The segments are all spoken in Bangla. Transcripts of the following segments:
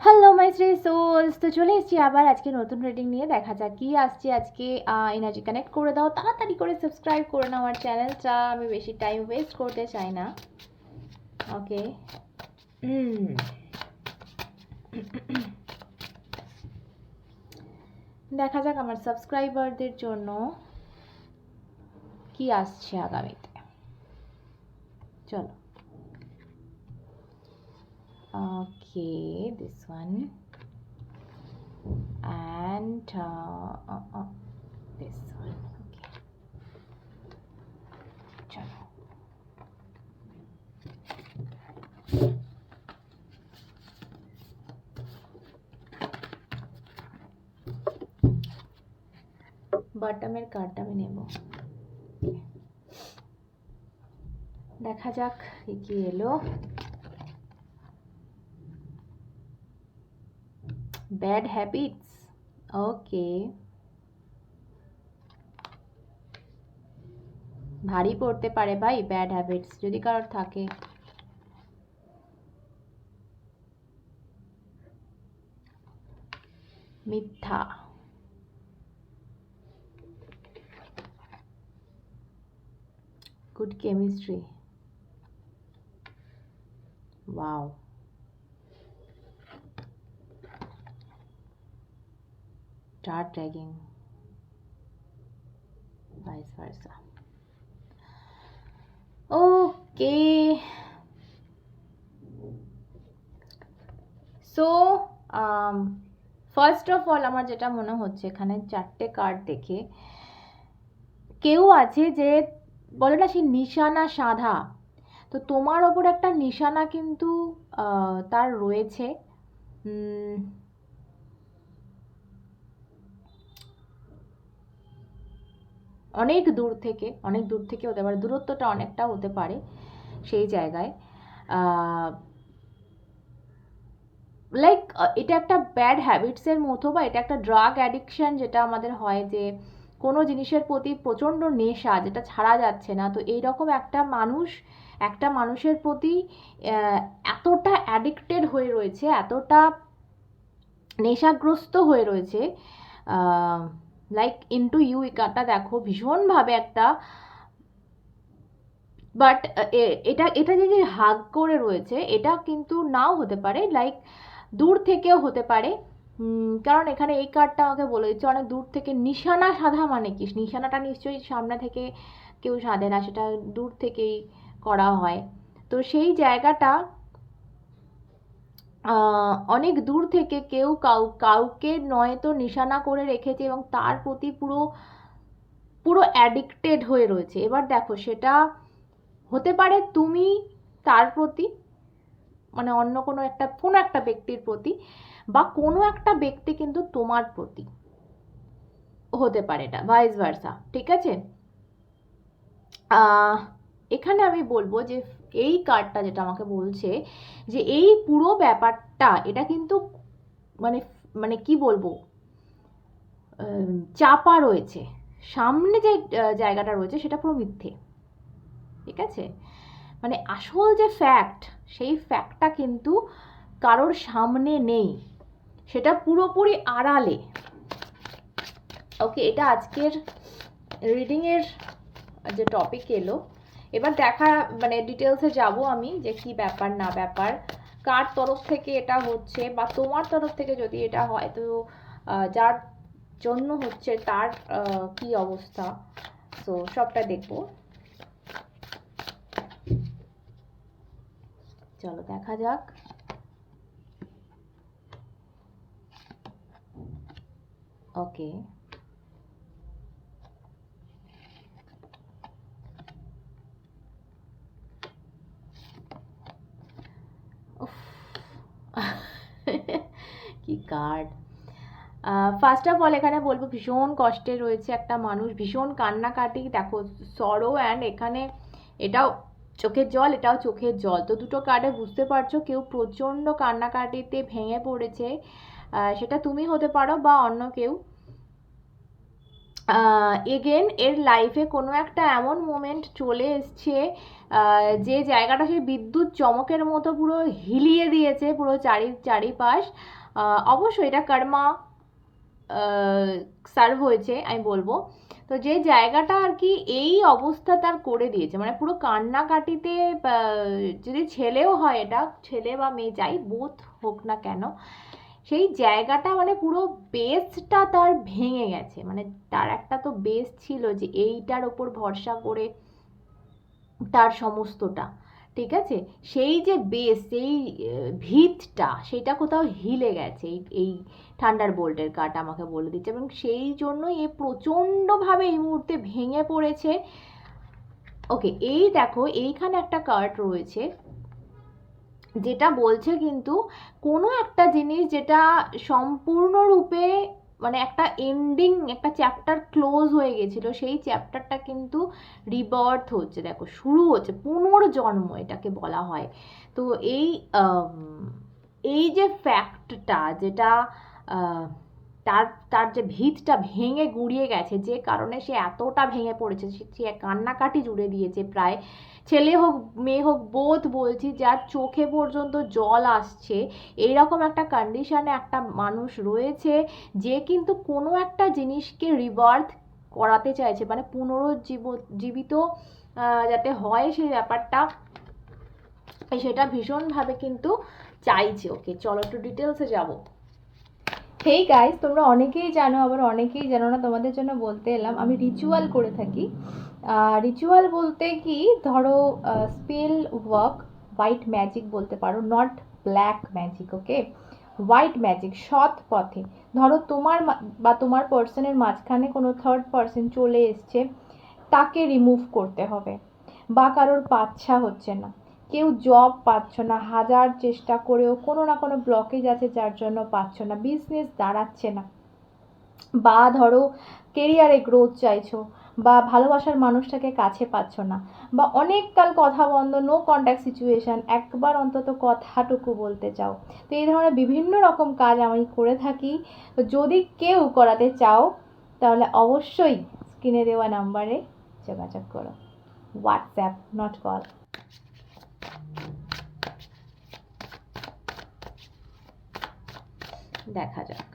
হ্যালো মাই শ্রী সোলস তো চলে এসেছি আবার আজকে নতুন রেটিং নিয়ে। দেখা যাক কি আসছে আজকে। এনার্জি কানেক্ট করে দাও। তাড়াতাড়ি করে সাবস্ক্রাইব করে নাও আমার চ্যানেলটা আমি বেশি টাইম ওয়েস্ট করতে চাই না। ওকে দেখা যাক আমার সাবস্ক্রাইবারদের জন্য কি আসছে আগামীতে। চলো। okay this one and uh, uh, uh, this one okay চলো বটমের কার্ডটা আমি নেব দেখা যাক কি কি এলো ব্যাড habits. ওকে ভারী পড়তে পারে ভাই ব্যাড হ্যাবিটস যদি কারোর থাকে। মিথ্যা। Good chemistry wow start dragging. Vice versa. Okay. So first of all আমার যেটা মনে হচ্ছে, এখানে চারটে কার্ড দেখে। কেউ আছে যে, বলে না সেই নিশানা সাধা। তো তোমার ওপর একটা নিশানা কিন্তু তার রয়েছে। অনেক দূর থেকে, অনেক দূর থেকে হতে পারে দূরত্বটা অনেকটা হতে পারে সেই জায়গায়। লাইক এটা একটা ব্যাড হ্যাবিটসের মতো বা এটা একটা ড্রাগ অ্যাডিকশন যেটা আমাদের হয় যে কোনো জিনিসের প্রতি প্রচণ্ড নেশা যেটা ছাড়া যাচ্ছে না। তো এইরকম একটা মানুষ, একটা মানুষের প্রতি এতটা অ্যাডিক্টেড হয়ে রয়েছে, এতটা নেশাগ্রস্ত হয়ে রয়েছে লাইক ইনটু ইউ ইকারটা দেখো, ভীষণভাবে একটা বাট এটা এটা যে যে হাগ করে রয়েছে, এটা কিন্তু নাও হতে পারে লাইক দূর থেকেও হতে পারে। কারণ এখানে এই কার্ডটা আমাকে বলে দিচ্ছে, অনেক দূর থেকে নিশানা সাধা মানে কি? নিশানাটা নিশ্চয়ই সামনে থেকে কেউ সাধে না, সেটা দূর থেকেই করা হয়। তো সেই জায়গাটা অনেক দূর থেকে কেউ কাউ, কাউকে নয়তো নিশানা করে রেখেছে এবং তার প্রতি পুরো পুরো অ্যাডিক্টেড হয়ে রয়েছে। এবার দেখো, সেটা হতে পারে তুমি তার প্রতি মানে অন্য কোনো একটা কোনো একটা ব্যক্তির প্রতি বা কোনো একটা ব্যক্তি কিন্তু তোমার প্রতি হতে পারে এটা ভাইস ভার্সা ঠিক আছে? এখানে আমি বলব যে এই কার্ডটা যেটা আমাকে বলছে যে এই পুরো ব্যাপারটা, এটা কিন্তু মানে মানে কি বলব চাপা রয়েছে। সামনে যে জায়গাটা রয়েছে সেটা পুরো মিথ্যে। ঠিক আছে? মানে আসল যে ফ্যাক্ট সেই ফ্যাক্টটা কিন্তু কারোর সামনে নেই। সেটা পুরোপুরি আড়ালে। ওকে এটা আজকের রিডিংয়ের যে টপিক এলো এবার দেখা মানে ডিটেলসে যাব আমি যে কি ব্যাপার, না ব্যাপার। কার তরফ থেকে এটা হচ্ছে বা তোমার তরফ থেকে যদি এটা হয়, তো যার জন্য হচ্ছে তার কি অবস্থা? তো সবটা দেখব। চলো দেখা যাক। ওকে উফ। কি কার্ড ফার্স্ট অফ অল এখানে বলব ভীষণ কষ্টে রয়েছে একটা মানুষ, ভীষণ কান্নাকাটি। দেখো সরো অ্যান্ড এখানে এটাও চোখের জল, এটাও চোখের জল। তো দুটো কার্ডে বুঝতে পারছ, কেউ প্রচণ্ড কান্নাকাটিতে ভেঙে পড়েছে। সেটা তুমি হতে পারো বা অন্য কেউ। এগেন এর লাইফে কোনো একটা এমন মোমেন্ট চলে এসছে যে জায়গাটা সেই বিদ্যুৎ চমকের মতো পুরো হিলিয়ে দিয়েছে, পুরো চারি, চারিপাশ। অবশ্যই এটা কর্মা সার্ভ হয়েছে, আমি বলব। তো যে জায়গাটা আর কি এই অবস্থা তার করে দিয়েছে মানে পুরো কান্নাকাটিতে যদি ছেলেও হয় এটা, ছেলে বা মেয়ে যাই বোথ হোক না কেন, সেই জায়গাটা মানে পুরো বেসটা তার ভেঙে গেছে। মানে তার একটা তো বেস ছিল যে এইটার ওপর ভরসা করে তার সমস্তটা। ঠিক আছে? সেই যে বেস সেই ভিতটা, সেটা কোথাও হিলে গেছে। এই থান্ডার বোল্টের কাট আমাকে বলে দিচ্ছে এবং সেই জন্যই এ প্রচণ্ডভাবে এই মুহূর্তে ভেঙে পড়েছে। ওকে, এই দেখো, এইখানে একটা কার্ড রয়েছে, যেটা বলছে কিন্তু কোনো একটা জিনিস যেটা সম্পূর্ণরূপে মানে একটা এন্ডিং একটা চ্যাপ্টার ক্লোজ হয়ে গেছিল, সেই চ্যাপ্টারটা কিন্তু রিবার্থ হচ্ছে, দেখো, শুরু হচ্ছে, পুনর্জন্ম এটাকে বলা হয়। তো এই এই যে ফ্যাক্টটা যেটা তার তার যে ভিতটা ভেঙে গুঁড়িয়ে গেছে, যে কারণে সে এতটা ভেঙে পড়েছে, সে কান্নাকাটি জুড়ে দিয়েছে প্রায়। ছেলে হোক, মেয়ে হোক বোধ বলছি, যার চোখে পর্যন্ত জল আসছে এইরকম একটা কন্ডিশনে একটা মানুষ রয়েছে, যে কিন্তু কোনো একটা জিনিসকে রিবার্থ করাতে চাইছে মানে পুনরুজ্জীব জীবিত যাতে হয় সেই ব্যাপারটা, সেটা ভীষণভাবে কিন্তু চাইছে। ওকে চলো একটু ডিটেলসে যাব। হেই গাইস তোমরা অনেকেই জানো, আবার অনেকেই জানো না, তোমাদের জন্য বলতে এলাম, আমি রিচুয়াল করে থাকি। রিচুয়াল বলতে কি, ধরো স্পেল ওয়ার্ক হোয়াইট ম্যাজিক বলতে পারো not black magic okay white magic সৎ পথে। ধরো, তোমার বা তোমার পার্সনের মাঝখানে কোনো থার্ড পার্সন চলে এসছে, তাকে রিমুভ করতে হবে, বা কারোর পাচ্ছা হচ্ছে না। কেউ জব পাচ্ছ না, হাজার চেষ্টা করেও কোনো না কোনো ব্লকেজ আছে যার জন্য পাচ্ছ না বিজনেস দাঁড়াচ্ছে না। বা ধরো কেরিয়ারে গ্রোথ চাইছো, বা ভালোবাসার মানুষটাকে কাছে পাচ্ছ না, বা অনেক কাল কথা বন্ধ নো কন্ট্যাক্ট সিচুয়েশন একবার অন্তত কথাটুকু বলতে চাও। তো এই ধরনের বিভিন্ন রকম কাজ আমি করে থাকি। তো যদি কেউ করাতে চাও, তাহলে অবশ্যই স্ক্রিনে দেওয়া নাম্বারে যোগাযোগ করো। হোয়াটসঅ্যাপ নট কল দেখা যাক।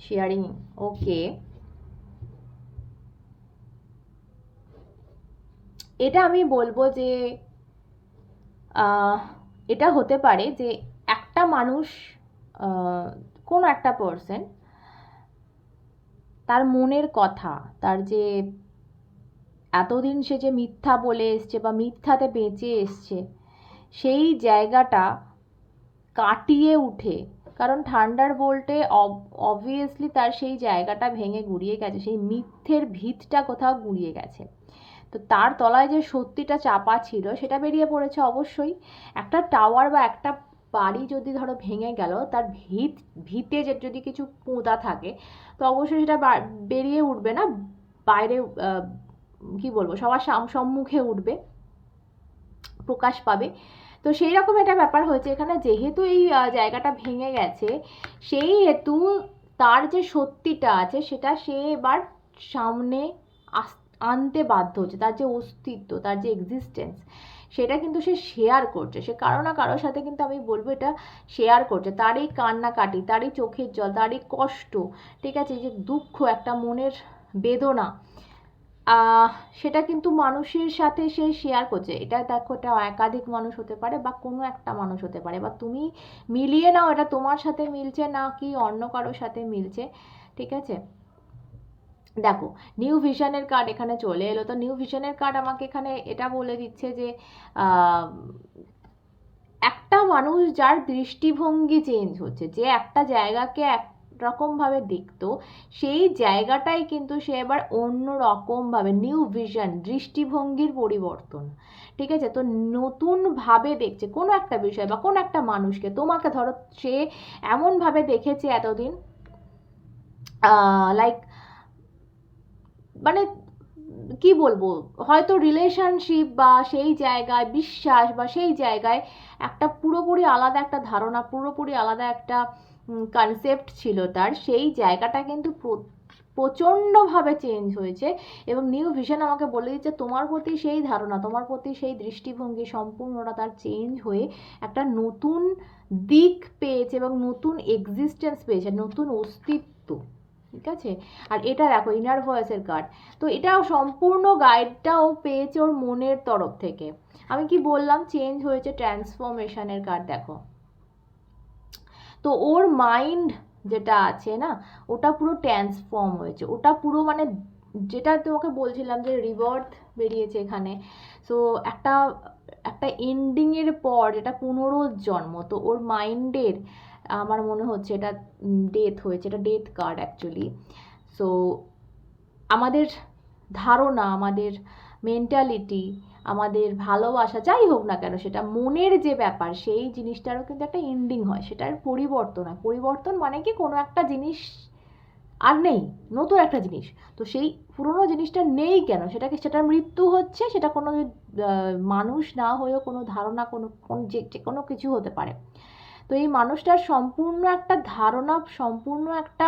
শেয়ারিং ওকে এটা আমি বলব যে এটা হতে পারে যে একটা মানুষ কোনো একটা পার্সন তার মনের কথা, তার যে এতদিন সে যে মিথ্যা বলে এসছে বা মিথ্যাতে বেঁচে এসছে, সেই জায়গাটা কাটিয়ে উঠে। কারণ থান্ডার বোল্টে অবভিয়াসলি তার সেই জায়গাটা ভেঙে গুড়িয়ে গেছে, সেই মিথ্যের ভিতটা কোথাও গুড়িয়ে গেছে। তো তার তলায় যে সত্যিটা চাপা ছিল, সেটা বেরিয়ে পড়েছে অবশ্যই। একটা টাওয়ার বা একটা বাড়ি যদি ধরো ভেঙে গেল, তার ভিত, ভিতে যে যদি কিছু পোঁতা থাকে, তো অবশ্যই সেটা বেরিয়ে উঠবে না, বাইরে কি বলব, সবার সাম- সম্মুখে উঠবে, প্রকাশ পাবে। তো সেই রকম একটা ব্যাপার হয়েছে। এখানে যেহেতু এই জায়গাটা ভেঙে গেছে সেই হেতু তার যে সত্যিটা আছে, সেটা সে এবার সামনে আস- আনতে বাধ্য হচ্ছে। তার যে অস্তিত্ব, তার যে এক্সিস্টেন্স সেটা কিন্তু সে শেয়ার করছে। সে কারও না কারোর সাথে কিন্তু আমি বলব এটা শেয়ার করছে। তার এই কান্নাকাটি তার এই চোখের জল তার এই কষ্ট, ঠিক আছে? যে দুঃখ, একটা মনের বেদনা সেটা কিন্তু মানুষের সাথে সে শেয়ার করছে। এটা দেখো, এটা একাধিক মানুষ হতে পারে বা কোনো একটা মানুষ হতে পারে। বা তুমি মিলিয়ে নাও, এটা তোমার সাথে মিলছে না কি অন্য কারোর সাথে মিলছে, ঠিক আছে? দেখো নিউ ভিশনের কার্ড এখানে চলে এলো। তো নিউ ভিশনের কার্ড আমাকে এখানে এটা বলে দিচ্ছে যে একটা মানুষ যার দৃষ্টিভঙ্গি চেঞ্জ হচ্ছে, যে একটা জায়গাকে এক রকমভাবে দেখতো, সেই জায়গাটাই কিন্তু সে এবার অন্য রকমভাবে নিউ ভিশন দৃষ্টিভঙ্গির পরিবর্তন। ঠিক আছে? তো নতুনভাবে দেখছে, কোনো একটা বিষয় বা কোনো একটা মানুষকে, তোমাকে ধরো সে এমনভাবে দেখেছে এতদিন লাইক মানে কি বলব? হয়তো রিলেশনশিপ বা সেই জায়গায় বিশ্বাস বা সেই জায়গায় একটা পুরোপুরি আলাদা একটা ধারণা, পুরোপুরি আলাদা একটা কনসেপ্ট ছিল তার, সেই জায়গাটা কিন্তু প্রচণ্ডভাবে চেঞ্জ হয়েছে এবং নিউ ভিশন আমাকে বলে দিচ্ছে তোমার প্রতি সেই ধারণা, তোমার প্রতি সেই দৃষ্টিভঙ্গি সম্পূর্ণটা তার চেঞ্জ হয়ে একটা নতুন দিক পেয়েছে এবং নতুন এক্সিস্টেন্স পেয়েছে, নতুন অস্তিত্ব। ঠিক আছে? আর এটা দেখো ইনার ভয়েসের কার্ড তো এটাও সম্পূর্ণ গাইডটাও পেয়েছে ওর মনের তরফ থেকে। আমি কি বললাম? চেঞ্জ হয়েছে ট্রান্সফরমেশনের কার্ড দেখো। তো ওর মাইন্ড যেটা আছে না, ওটা পুরো ট্রান্সফর্ম হয়েছে। ওটা পুরো মানে যেটা তোমাকে বলছিলাম যে রিবার্থ বেরিয়েছে এখানে। সো একটা একটা এন্ডিংয়ের পর যেটা পুনরুজ্জন্ম, তো ওর মাইন্ডের আমার মনে হচ্ছে এটা ডেথ হয়েছে, এটা ডেথ কার্ড অ্যাকচুয়ালি সো আমাদের ধারণা, আমাদের মেন্টালিটি আমাদের ভালোবাসা, যাই হোক না কেন, সেটা মনের যে ব্যাপার, সেই জিনিসটারও কিন্তু একটা এন্ডিং হয়, সেটার পরিবর্তন হয়। পরিবর্তন মানে কি? কোনো একটা জিনিস আর নেই, নতুন একটা জিনিস। তো সেই পুরনো জিনিসটা নেই কেন? সেটাকে সেটার মৃত্যু হচ্ছে, সেটা কোনো মানুষ না হয়েও কোনো ধারণা, কোনো যে কোনো কিছু হতে পারে। তো এই মানুষটার সম্পূর্ণ একটা ধারণা, সম্পূর্ণ একটা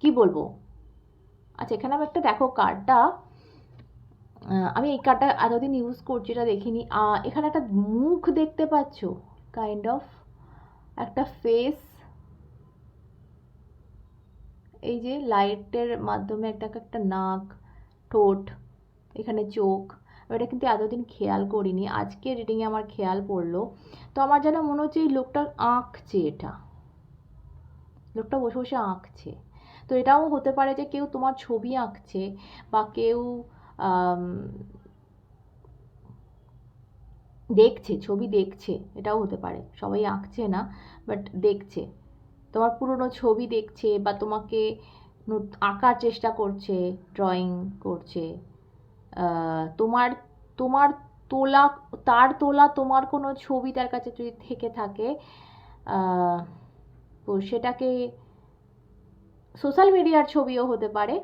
কি বলব? আচ্ছা এখানে আমি একটা দেখো কার্ডটা আমি এই কার্ডটা এতদিন ইউজ করছি, এটা দেখিনি। এখানে একটা মুখ দেখতে পাচ্ছ কাইন্ড অফ একটা ফেস এই যে লাইটের মাধ্যমে একটা একটা নাক, ঠোঁট, এখানে চোখ। এটা কিন্তু এতদিন খেয়াল করিনি। আজকে রিডিংয়ে আমার খেয়াল পড়ল। তো আমার যেন মনে হচ্ছে এই লোকটা আঁকছে এটা। লোকটা বসে বসে আঁকছে। তো এটাও হতে পারে যে কেউ তোমার ছবি আঁকছে বা কেউ দেখছে, ছবি দেখছে, এটাও হতে পারে, সবাই আঁকছে না বাট দেখছে। তোমার পুরনো ছবি দেখছে বা তোমাকে আঁকার চেষ্টা করছে ড্রয়িং করছে তোমার তোমার তোলা, তার তোলা তোমার কোনো ছবি তার কাছে যদি থেকে থাকে তো সেটাকে সোশ্যাল মিডিয়ার ছবিও হতে পারে।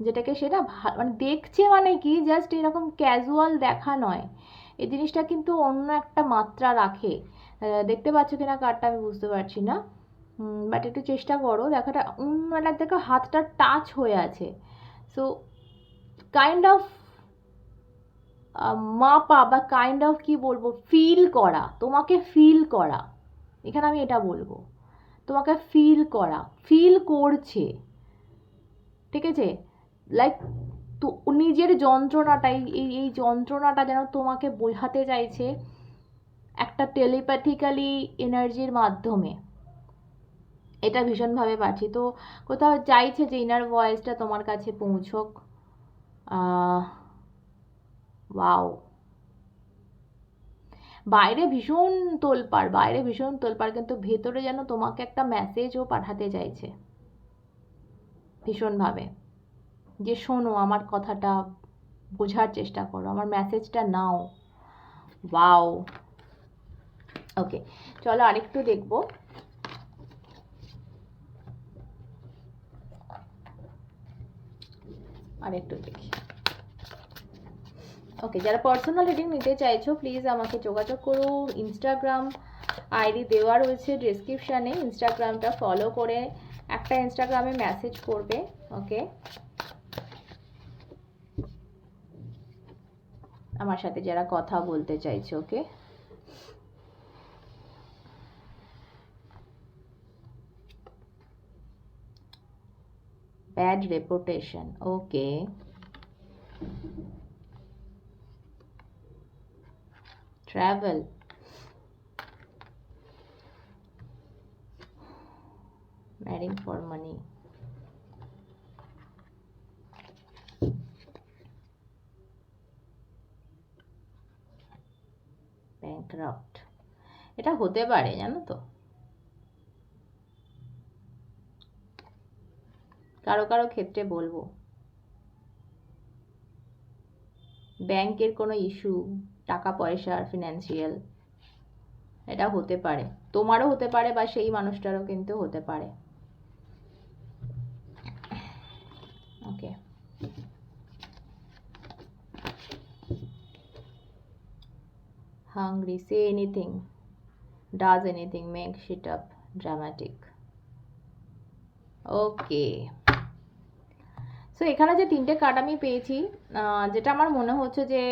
যেটাকে সেটা মানে দেখছে মানে কি? জাস্ট এরকম ক্যাজুয়াল দেখা নয়। এই জিনিসটা কিন্তু অন্য একটা মাত্রা রাখে। দেখতে পাচ্ছ কিনা কার্ডটা আমি বুঝতে পারছি না। বাট একটু চেষ্টা করো। দেখাটা অন্য একটা দেখো, হাতটা টাচ হয়ে আছে। সো কাইন্ড অফ মাপা বা কাইন্ড অফ কি বলব? ফিল করা। তোমাকে ফিল করা। এখানে আমি এটা বলব। তোমাকে ফিল করা। ফিল করছে। ঠিক আছে? লাইক তো নিজের যন্ত্রণাটাই, এই এই যন্ত্রণাটা যেন তোমাকে বোঝাতে চাইছে একটা টেলিপ্যাথিক্যালি এনার্জির মাধ্যমে। এটা ভীষণভাবে পাচ্ছি তো কোথাও চাইছে যে ইনার ভয়েসটা তোমার কাছে পৌঁছক। ওয়াও বাইরে ভীষণ তোলপাড়, বাইরে ভীষণ তোলপাড়, কিন্তু ভেতরে যেন তোমাকে একটা মেসেজও পাঠাতে চাইছে। ভীষণভাবে। যে শোনো, আমার কথাটা বোঝার চেষ্টা করো, আমার মেসেজটা নাও। ওয়াও ওকে চলো আরেকটু দেখব। আরেকটু দেখি। ওকে যারা পার্সোনাল রিডিং নিতে চাইছো প্লিজ আমাকে যোগাযোগ করো। ইনস্টাগ্রাম আইডি দেওয়া রয়েছে ডিসক্রিপশানে ইনস্টাগ্রামটা ফলো করে একটা ইনস্টাগ্রামে মেসেজ করবে ওকে আমার সাথে যারা কথা বলতে চাইছো okay? Bad reputation okay. Travel. Marrying for money. Bankrupt এটা হতে পারে, জানো তো? কারও কারও ক্ষেত্রে বলব। ব্যাংকের কোনো ইস্যু টাকা পয়সার ফিনান্সিয়াল এটা হতে পারে। তোমারও হতে পারে বা সেই মানুষটারও কিন্তু হতে পারে okay hungry, say anything, does anything, make shit up, dramatic. Okay so এখানে যে তিনটে কার্ড আমি পেয়েছি যেটা আমার মনে হচ্ছে যে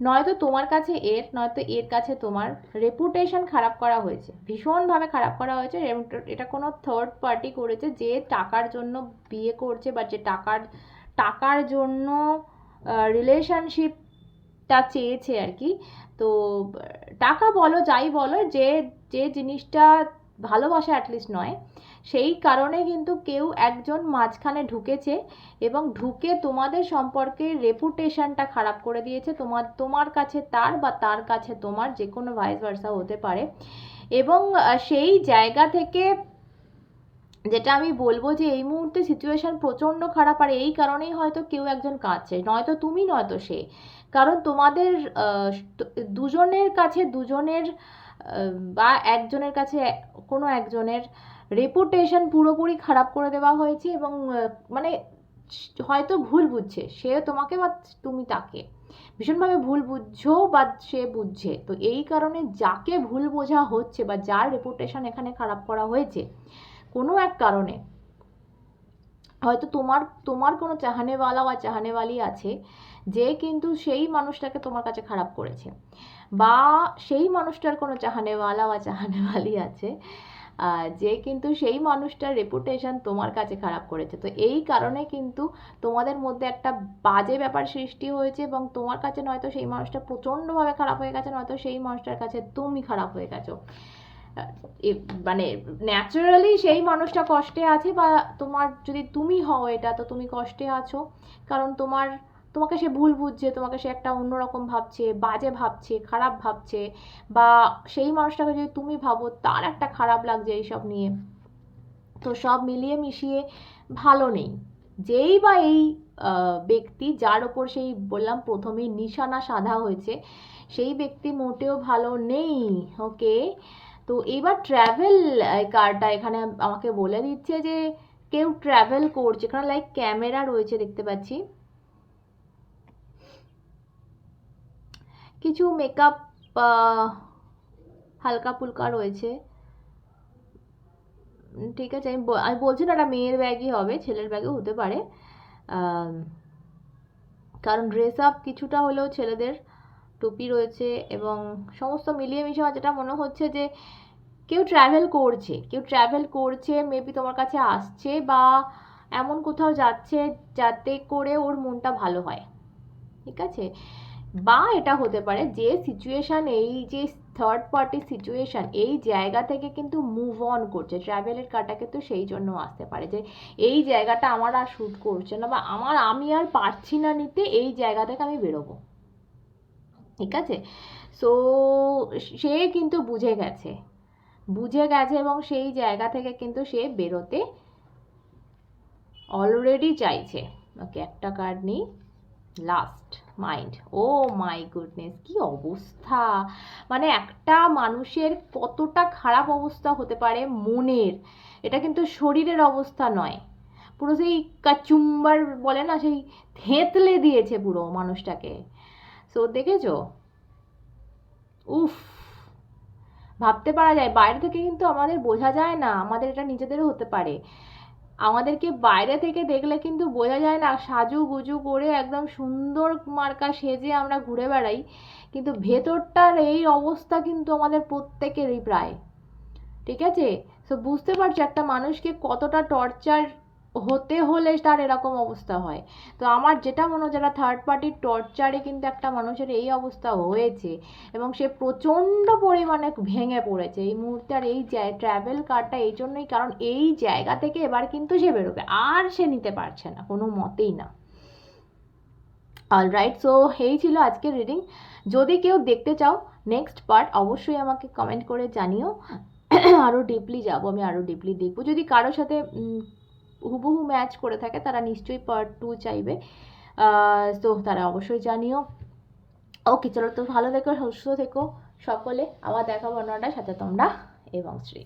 নয়তো তোমার কাছে এর, নয়তো এর কাছে তোমার রেপুটেশন খারাপ করা হয়েছে, ভীষণভাবে খারাপ করা হয়েছে এটা কোনো থার্ড পার্টি করেছে যে টাকার জন্য বিয়ে করছে বা যে টাকার টাকার জন্য রিলেশনশিপটা চেয়েছে আর কি। তো, টাকা বলো, যাই বলো, যে যে জিনিসটা ভালোবাসা অ্যাটলিস্ট নয়, সেই কারণে কিন্তু কেউ একজন মাঝখানে ঢুকেছে এবং ঢুকে তোমাদের সম্পর্কে রেপুটেশনটা খারাপ করে দিয়েছে। তোমার তোমার কাছে তার বা তার কাছে তোমার যে কোনো ভাইস ভার্সা হতে পারে। এবং সেই জায়গা থেকে যেটা আমি বলব যে, এই মুহূর্তে সিচুয়েশন প্রচণ্ড খারাপ, আর এই কারণেই হয়তো কেউ একজন কাঁদছে। নয়তো তুমি, নয়তো সে। কারণ তোমাদের দুজনের কাছে দুজনের বা একজনের কাছে কোনো একজনের রেপুটেশন পুরোপুরি খারাপ করে দেওয়া হয়েছে এবং মানে হয়তো ভুল বুঝছে, সে তোমাকে বা তুমি তাকে ভীষণভাবে ভুল বুঝছ বা সে বুঝছে। তো এই কারণে যাকে ভুল বোঝা হচ্ছে বা যার রেপুটেশন এখানে খারাপ করা হয়েছে, কোনো এক কারণে হয়তো তোমার তোমার কোনো চাহানেওয়ালা বা চাহানেওয়ালি আছে যে কিন্তু সেই মানুষটাকে তোমার কাছে খারাপ করেছে। বা সেই মানুষটার কোনো চাহানেওয়ালা বা চাহানেওয়ালি আছে যে কিন্তু সেই মানুষটার রেপুটেশন তোমার কাছে খারাপ করেছে। তো এই কারণে কিন্তু তোমাদের মধ্যে একটা বাজে ব্যাপার সৃষ্টি হয়েছে এবং তোমার কাছে নয়তো সেই মানুষটা প্রচণ্ডভাবে খারাপ হয়ে গেছে, নয়তো সেই মানুষটার কাছে তুমি খারাপ হয়ে গেছো। মানে ন্যাচারালি সেই মানুষটা কষ্টে আছে বা তোমার যদি তুমি হও এটা, তো তুমি কষ্টে আছো। কারণ তোমার তোমাকে সে ভুল বুঝছে, তোমাকে সে একটা অন্যরকম ভাবছে, বাজে ভাবছে, খারাপ ভাবছে, বা সেই মানুষটাকে যদি তুমি ভাবো তার একটা খারাপ লাগছে এইসব নিয়ে। তো সব মিলিয়ে মিশিয়ে ভালো নেই। যেই বা এই ব্যক্তি যার ওপর সেই বললাম প্রথমেই নিশানা সাধা হয়েছে, সেই ব্যক্তি মোটেও ভালো নেই ওকে তো এবার ট্র্যাভেল কার্ডটা এখানে আমাকে বলে দিচ্ছে যে, কেউ ট্র্যাভেল করছে এখানে লাইক ক্যামেরা রয়েছে দেখতে পাচ্ছি। কিছু মেকআপ হালকা ফুলকা রয়েছে। ঠিক আছে, আমি আমি বলছি না এটা মেয়ের ব্যাগই হবে, ছেলের ব্যাগও হতে পারে। কারণ ড্রেস আপ কিছুটা হলেও ছেলেদের টুপি রয়েছে এবং সমস্ত মিলিয়ে মিশে আমার যেটা মনে হচ্ছে যে, কেউ ট্রাভেল করছে, কেউ ট্রাভেল করছে মেবি তোমার কাছে আসছে বা এমন কোথাও যাচ্ছে যাতে করে ওর মনটা ভালো হয়। ঠিক আছে? বা এটা হতে পারে যে সিচুয়েশান এই যে থার্ড পার্টি সিচুয়েশান এই জায়গা থেকে কিন্তু মুভ অন করছে। ট্রাভেলের কাটা কিন্তু সেই জন্য আসতে পারে যে এই জায়গাটা আমার আর শ্যুট করছে না বা আমার, আমি আর পারছি না নিতে, এই জায়গা থেকে আমি বেরোবো। ঠিক আছে? সো সে কিন্তু বুঝে গেছে। বুঝে গেছে এবং সেই জায়গা থেকে কিন্তু সে বেরোতে অলরেডি চাইছে। ওকে একটা কার্ড নিই। Last mind oh my goodness কি অবস্থা? মানে একটা মানুষের কতটা খারাপ অবস্থা হতে পারে মনের? এটা কিন্তু শরীরের অবস্থা নয়। পুরো সেই কাচুম্বার বলে না, সেই থেতলে দিয়েছে পুরো মানুষটাকে। সো দেখেছ? উফ! ভাবতে পারা যায়, বাইরে থেকে কিন্তু আমাদের বোঝা যায় না, আমাদের এটা নিজেদেরও হতে পারে। আমাদেরকে বাইরে থেকে দেখলে কিন্তু বোঝা যায় না, সাজু গুজু করে একদম সুন্দর মার্কা সেজে আমরা ঘুরে বেড়াই। কিন্তু ভেতরটার এই অবস্থা কিন্তু আমাদের প্রত্যেকেরই প্রায়। ঠিক আছে? সো বুঝতে পারছ একটা মানুষকে কতটা টর্চার হতে হলে তার এরকম অবস্থা হয়। তো আমার যেটা মনে হয় যারা থার্ড পার্টির টর্চারে কিন্তু একটা মানুষের এই অবস্থা হয়েছে এবং সে প্রচণ্ড পরিমাণে ভেঙে পড়েছে। এই মুহূর্তে আর এই ট্রাভেল কার্ডটা এই জন্যই কারণ এই জায়গা থেকে এবার কিন্তু সে বেরোবে। আর সে নিতে পারছে না, কোনো মতেই না। অলরাইট সো এই ছিল আজকের রিডিং যদি কেউ দেখতে চাও নেক্সট পার্ট অবশ্যই আমাকে কমেন্ট করে জানিও। আরও ডিপলি যাব, আমি আরও ডিপলি দেখব। যদি কারোর সাথে হুবহু ম্যাচ করে থাকে, তারা নিশ্চয়ই পার্ট টু চাইবে। তো তারা অবশ্যই জানিও। ওকে চলো তো ভালো থেকো, সুস্থ থেকো সকলে। আবার দেখাবো বর্ণনাটা সাথে তোমরা এবং শ্রী।